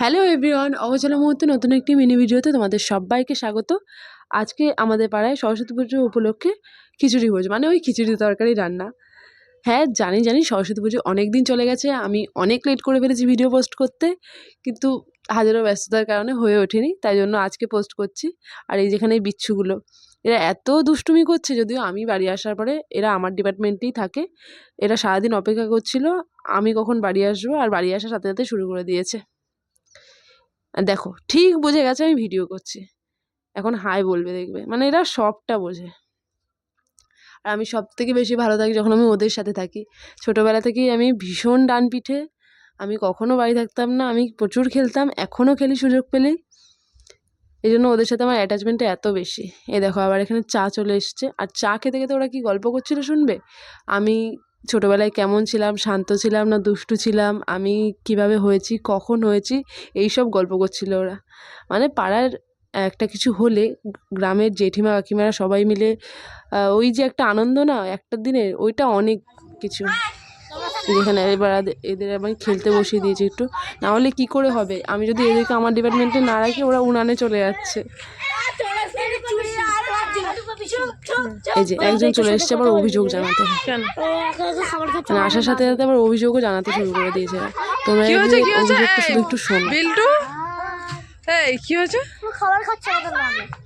Hello everyone অবচলা মুহূর্তে নতুন একটি মিনি ভিডিওতে তোমাদের সবাইকে স্বাগত। আজকে আমাদের পাড়ায় সরস্বতী পুজো উপলক্ষে খিচুড়ি ভোজ মানে ওই খিচুড়ি তরকারি রান্না। হ্যাঁ জানি জানি সরস্বতী পুজো অনেক দিন চলে গেছে, আমি অনেক লেট করে ফেলেছি ভিডিও পোস্ট করতে, কিন্তু হাজারো ব্যস্ততার কারণে হয়ে ওঠেনি, তাই জন্য আজকে পোস্ট করছি। আর এই যেখানে বিচ্ছুগুলো, এরা এত দুষ্টুমি করছে, যদিও আমি বাড়ি আসার পরে এরা আমার ডিপার্টমেন্টেই থাকে, এরা সারাদিন অপেক্ষা করছিল, আমি কখন বাড়ি আসব, আর বাড়ি আসার সাথে সাথে শুরু করে দিয়েছে। দেখো, ঠিক বুঝে গেছে আমি ভিডিও করছি। এখন হাই বলবে দেখবে। মানে এরা সবটা বোঝে। আর আমি সব থেকে বেশি ভালো থাকি যখন আমি ওদের সাথে থাকি। ছোটোবেলা থেকেই আমি ভীষণ ডান পিঠে আমি কখনো বাড়ি থাকতাম না। আমি প্রচুর খেলতাম। এখনও খেলি সুযোগ পেলেই। এই জন্য ওদের সাথে আমার অ্যাটাচমেন্টটা এত বেশি। এ দেখো, আবার এখানে চা চলে এসছে। আর চা খেতে খেতে ওরা কি গল্প করছিল শুনবে? আমি ছোটোবেলায় কেমন ছিলাম, শান্ত ছিলাম না দুষ্টু ছিলাম, আমি কীভাবে হয়েছি, কখন হয়েছি এই সব গল্প করছিল ওরা। মানে পাড়ার একটা কিছু হলে গ্রামের জেঠিমা, কাকিমারা সবাই মিলে ওই যে একটা আনন্দ না, একটা দিনের, ওইটা অনেক কিছু। যেখানে এবার এদের আবার খেলতে বসিয়ে দিয়েছি একটু। না হলে কী করে হবে? আমি যদি এদেরকে আমার ডিপার্টমেন্টে না রাখি, ওরা উনানে চলে যাচ্ছে। এই যে একজন চলে এসছে আবার অভিযোগ জানাতে কেন? মানে আসার সাথে সাথে আবার অভিযোগও জানাতে শুরু করে দিয়েছে। তোমরা কি হয়েছে, কি হয়েছে? অভিযোগটা শুধু একটু শোনো। বিল্টু? এই কি হয়েছে? খাবার খাচ্ছে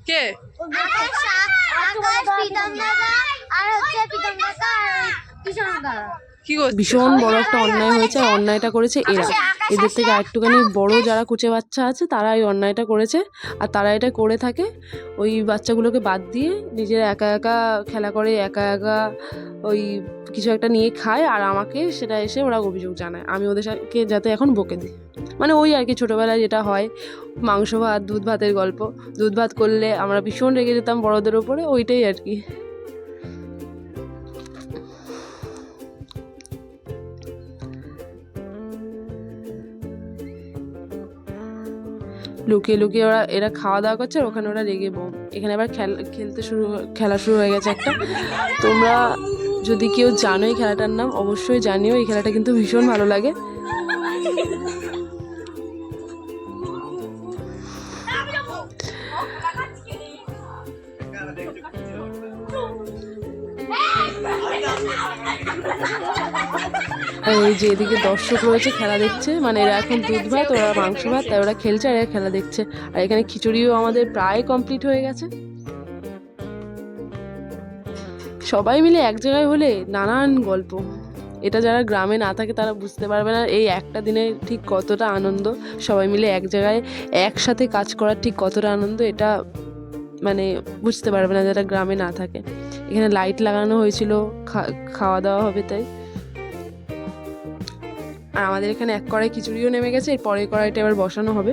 কে? আর হচ্ছে ভীষণ বড় একটা অন্যায় হয়েছে অন্যায়টা করেছে এরা। এদের থেকে আরেকটুখানি বড় যারা কুচে বাচ্চা আছে, তারা এই অন্যায়টা করেছে। আর তারা এটা করে থাকে, ওই বাচ্চাগুলোকে বাদ দিয়ে নিজেরা একা একা খেলা করে, একা একা ওই কিছু একটা নিয়ে খায়। আর আমাকে সেটা এসে ওরা অভিযোগ জানায়। আমি ওদের সাথে যাতে এখন বকে দিই। মানে ওই আর কি ছোটোবেলায় যেটা হয়, মাংস ভাত, দুধ ভাতের গল্প। দুধ ভাত করলে আমরা ভীষণ রেগে যেতাম বড়দের ওপরে ওইটাই আর কি। লুকিয়ে লুকিয়ে ওরা এরা খাওয়া দাওয়া করছে আর ওখানে ওরা রেগে বোম এখানে আবার খেল খেলতে শুরু খেলা শুরু হয়ে গেছে একটা। তোমরা যদি কেউ জানো এই খেলাটার নাম অবশ্যই জানিও। এই খেলাটা কিন্তু ভীষণ ভালো লাগে। এই যে এদিকে দর্শক রয়েছে, খেলা দেখছে। মানে এরা এখন দুধ ভাত, ওরা মাংস ভাত, তাই ওরা খেলছে আর এরা খেলা দেখছে। আর এখানে খিচুড়িও আমাদের প্রায় কমপ্লিট হয়ে গেছে। সবাই মিলে এক জায়গায় হলে নানান গল্প। এটা যারা গ্রামে না থাকে তারা বুঝতে পারবে না এই একটা দিনে ঠিক কতটা আনন্দ। সবাই মিলে এক জায়গায় একসাথে কাজ করার ঠিক কতটা আনন্দ, এটা মানে বুঝতে পারবে না যারা গ্রামে না থাকে। এখানে লাইট লাগানো হয়েছিল খাওয়া দাওয়া হবে তাই। আর আমাদের এখানে এক কড়াই খিচুড়িও নেমে গেছে, এর পরের কড়াইটা এবার বসানো হবে।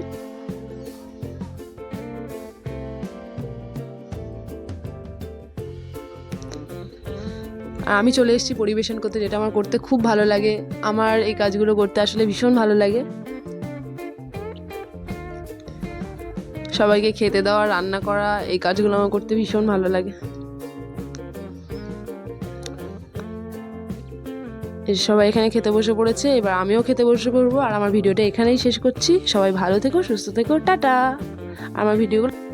আমি চলে এসেছি পরিবেশন করতে, যেটা আমার করতে খুব ভালো লাগে। আমার এই কাজগুলো করতে আসলে ভীষণ ভালো লাগে। সবাইকে খেতে দেওয়া, রান্না করা, এই কাজগুলো আমার করতে ভীষণ ভালো লাগে। সবাই এখানে খেতে বসে পড়েছে, এবার আমিও খেতে বসে পড়ব, আর আমার ভিডিওটা এখানেই শেষ করছি। সবাই ভালো থেকো, সুস্থ থেকো, টাটা। আমার ভিডিওগুলো